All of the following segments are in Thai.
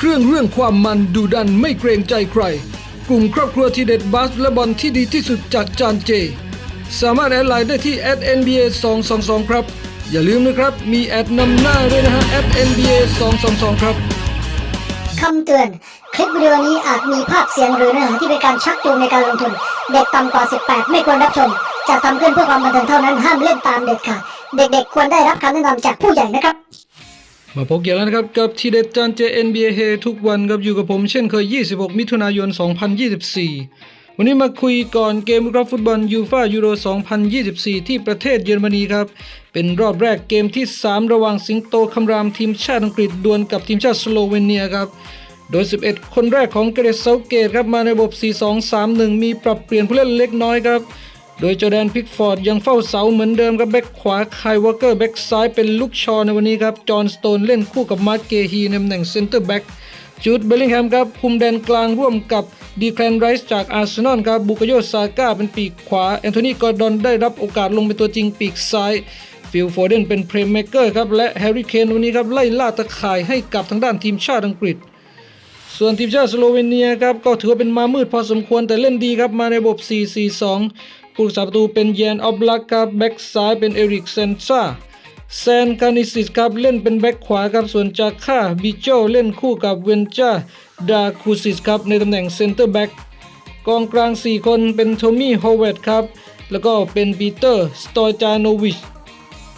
ครื่องเรื่องความมันดูดันไม่เกรงใจใคร กลุ่มครอบครัวทีเด็ดบาสและบอลที่ดีที่สุดจากจานเจ สามารถแอดไลน์ได้ที่ @nba 222ครับ อย่าลืมนะครับ มีแอดนำหน้าด้วยนะฮะ @nba 222ครับคำเตือน คลิปวิดีโอนี้อาจมีภาพเสียงหรือเนื้อหาที่เป็นการชักจูงในการลงทุน เด็กต่ำกว่า 18 ไม่ควรรับชมจะทำขึ้นเพื่อความบันเทิงเท่านั้นห้ามเล่นตามเด็ดขาดเด็กๆ ควรได้รับคำแนะนำจากผู้ใหญ่นะครับ มาพบกี่ยวแล้วนะครับกับทีเด็ดจานเจ NBA เฮทุกวันครับอยู่กับผมเช่นเคย 26 มิถุนายน 2024 วันนี้มาคุยก่อนเกมกรับฟุตบอลยูฟายูโร 2024 ที่ประเทศเยอรมนีครับ เป็นรอบแรกเกมที่ 3 ระหว่างสิงโตคำรามทีมชาติอังกฤษดวลกับทีมชาติสโลเวเนียครับ โดย 11 คนแรกของเกรตเซาเกตครับมาในระบบ 4-2-3-1 มีปรับเปลี่ยนผู้เล่นเล็กน้อยครับ โดยจอแดนพิกฟอร์ดยังเฝ้าเสาเหมือนเดิมครับแบ็กขวาไคยวอเกอร์แบ็กซ้ายเป็นลูกชอในวันนี้ครับ จอห์นสโตนเล่นคู่กับมาร์เกฮีในตำแหน่งเซนเตอร์แบ็กจูดเบลลิงแฮมครับคุมแดนกลางร่วมกับดีแคลนไรส์จากอาร์เซนอลครับบุกโยซาก้าเป็นปีกขวาแอนโทนีกอร์ดอนได้รับโอกาสลงเป็นตัวจริงปีกซ้ายฟิลโฟเดนเป็นเพลย์เมเกอร์ครับและแฮร์รี่เคนวันนี้ครับไล่ล่าตะข่ายให้กับทางด้านทีมชาติอังกฤษ ส่วนทีมชาติสโลเวเนียครับก็ถือว่าเป็นมามืดพอสมควรแต่เล่นดีครับมาในระบบ 4-4-2 ผู้รักษาประตูเป็นเยนออบลักครับแบ็กซ้ายเป็นเอริกเซนซ่าแซนคานิซิสครับเล่นเป็นแบ็กขวาครับส่วนจากค่าบิโจเล่นคู่กับเวนจาดาคูซิสครับในตำแหน่งเซนเตอร์แบ็กกองกลาง 4 คนเป็นโทมี่โฮเวตครับ แล้วก็เป็นปีเตอร์สตอยจานวิช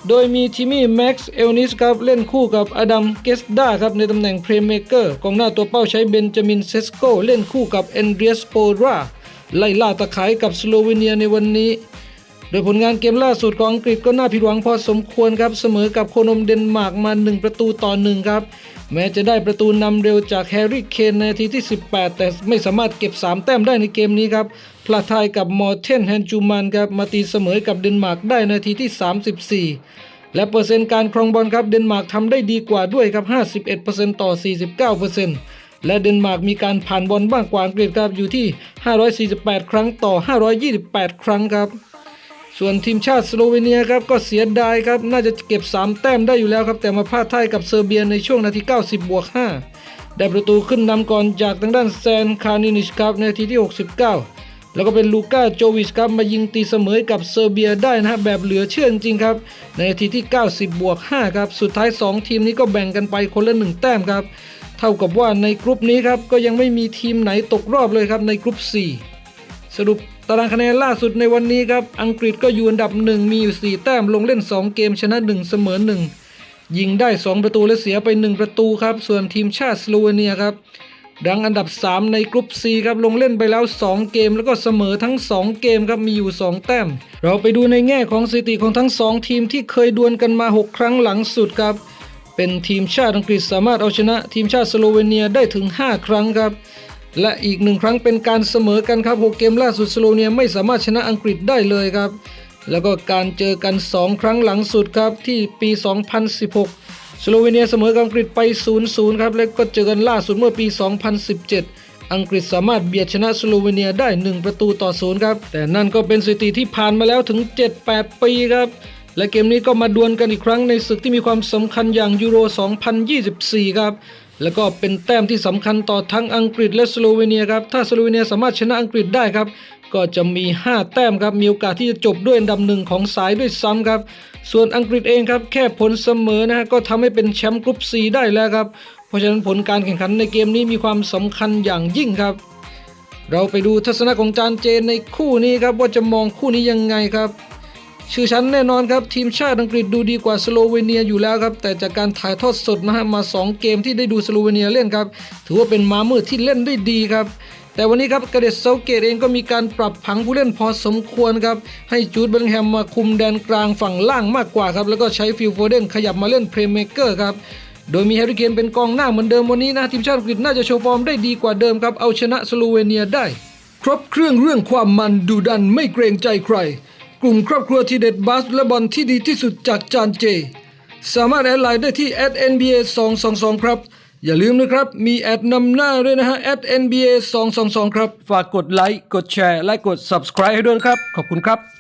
โดยมีทิมี่แม็กซ์เอลนิสครับเล่นคู่กับอดัมเกสดาครับในตำแหน่งเพลย์เมเกอร์กองหน้าตัวเป้าใช้เบนจามินเซสโกเล่นคู่กับเอนเดรียสโปรา ไล่ล่าตะขายกับสโลเวเนียในวันนี้ โดยผลงานเกมล่าสุดของอังกฤษก็น่าผิดหวังพอสมควรครับ เสมอกับโคนมเดนมาร์กมา 1 ประตูต่อหนึ่งครับ แม้จะได้ประตูนำเร็วจากแฮร์รี่เคนในนาทีที่ 18 แต่ไม่สามารถเก็บ 3 แต้มได้ในเกมนี้ครับพลาดทายกับมอร์เทนแฮนจูมันครับมาตีเสมอกับเดนมาร์กได้ในนาทีที่ 34และเปอร์เซ็นต์การครองบอลครับเดนมาร์กทำได้ดีกว่าด้วยครับ 51%ต่อ 49% และเดนมาร์กมีการผ่านบอลมากกว่าอังกฤษครับอยู่ที่ 548 ครั้งต่อ 528 ครั้งครับ ส่วนทีมชาติสโลเวเนียครับก็เสียดายครับน่าจะเก็บ 3 แต้มได้อยู่แล้วครับ แต่มาพลาดท่ายกับเซอร์เบียในช่วงนาที 90 บวก 5 ได้ประตูขึ้นนำก่อนจากทางด้านแซนคานินิชครับในนาทีที่ 69 แล้วก็เป็นลูก้าโจวิชครับมายิงตีเสมอกับเซอร์เบียได้นะแบบเหลือเชื่อจริงครับในนาทีที่ 90 บวก 5 ครับสุดท้าย 2 ทีมนี้ก็แบ่งกันไปคนละ 1 แต้มครับ ท่ากับว่าในกรุ๊ปนี้ครับก็ยังไม่มีทีมไหนตกรอบเลยครับในกรุ๊ป 4 สรุปตารางคะแนนล่าสุดในวันนี้ครับ อังกฤษก็อยู่อันดับหนึ่งมีอยู่ 4 แต้มลงเล่น 2 เกมชนะ 1 เสมอ 1 ยิงได้ 2 ประตูและเสียไป 1 ประตูครับ ส่วนทีมชาติสโลเวเนียครับดังอันดับ 3 ในกรุ๊ป C ครับลงเล่นไปแล้ว 2 เกมแล้วก็เสมอทั้ง 2 เกมครับมีอยู่ 2 แต้ม เราไปดูในแง่ของสถิติของทั้ง 2 ทีมที่เคยดวลกันมา 6 ครั้งหลังสุดครับ เป็นทีมชาติอังกฤษสามารถเอาชนะทีมชาติสโลเวเนียได้ถึง 5 ครั้งครับ และอีกหนึ่งครั้งเป็นการเสมอกันครับ 6 เกมล่าสุดสโลเวเนียไม่สามารถชนะอังกฤษได้เลยครับ แล้วก็การเจอกัน 2 ครั้งหลังสุดครับที่ปี 2016 สโลเวเนียเสมอกับอังกฤษไป 0-0 ครับ แล้วก็เจอกันล่าสุดเมื่อปี 2017อังกฤษสามารถเบียดชนะสโลเวเนียได้ 1 ประตูต่อ0ครับ แต่นั่นก็เป็นสถิติที่ผ่านมาแล้วถึง 7-8 ปีครับ และเกมนี้ก็มาดวลกันอีกครั้งในศึกที่มีความสำคัญอย่างยูโร 2024 ครับ แล้วก็เป็นแต้มที่สำคัญต่อทั้งอังกฤษและสโลเวเนียครับ ถ้าสโลเวเนียสามารถชนะอังกฤษได้ครับ ก็จะมี 5 แต้มครับ มีโอกาสที่จะจบด้วยอันดับหนึ่งของสายด้วยซ้ำครับ ส่วนอังกฤษเองครับแค่ผลเสมอนะฮะก็ทำให้เป็นแชมป์กรุ๊ป C ได้แล้วครับ เพราะฉะนั้นผลการแข่งขันในเกมนี้มีความสำคัญอย่างยิ่งครับเราไปดูทัศนะของจานเจนในคู่นี้ครับว่าจะมองคู่นี้ยังไงครับ ชื่อชั้นแน่นอนครับ ทีมชาติอังกฤษดูดีกว่าสโลเวเนียอยู่แล้วครับ แต่จากการถ่ายทอดสดนะฮะมา 2 เกมที่ได้ดูสโลเวเนียเล่นครับ ถือว่าเป็นมามืดที่เล่นได้ดีครับแต่วันนี้ครับกระเด็ดเซาเกตเองก็มีการปรับผังผู้เล่นพอสมควรครับ ให้จูดเบลแฮมมาคุมแดนกลางฝั่งล่างมากกว่าครับ แล้วก็ใช้ฟิลโฟเดนขยับมาเล่นเพลย์เมเกอร์ครับ โดยมีแฮร์รี่เคนเป็นกองหน้าเหมือนเดิมวันนี้นะทีมชาติอังกฤษน่าจะโชว์ฟอร์มได้ดีกว่าเดิมครับ เอาชนะสโลเวเนียได้ ครบเครื่องเรื่องความมันดูดันไม่เกรงใจใคร กลุ่มครอบครัวทีเด็ดบาสและบอลที่ดีที่สุดจากจานเจ สามารถแอดไลน์ได้ที่ @nba 222ครับ อย่าลืมนะครับ มีแอดนำหน้าด้วยนะฮะ @nba 222ครับ ฝากกดไลค์ กดแชร์ และกด subscribe ให้ด้วยครับ ขอบคุณครับ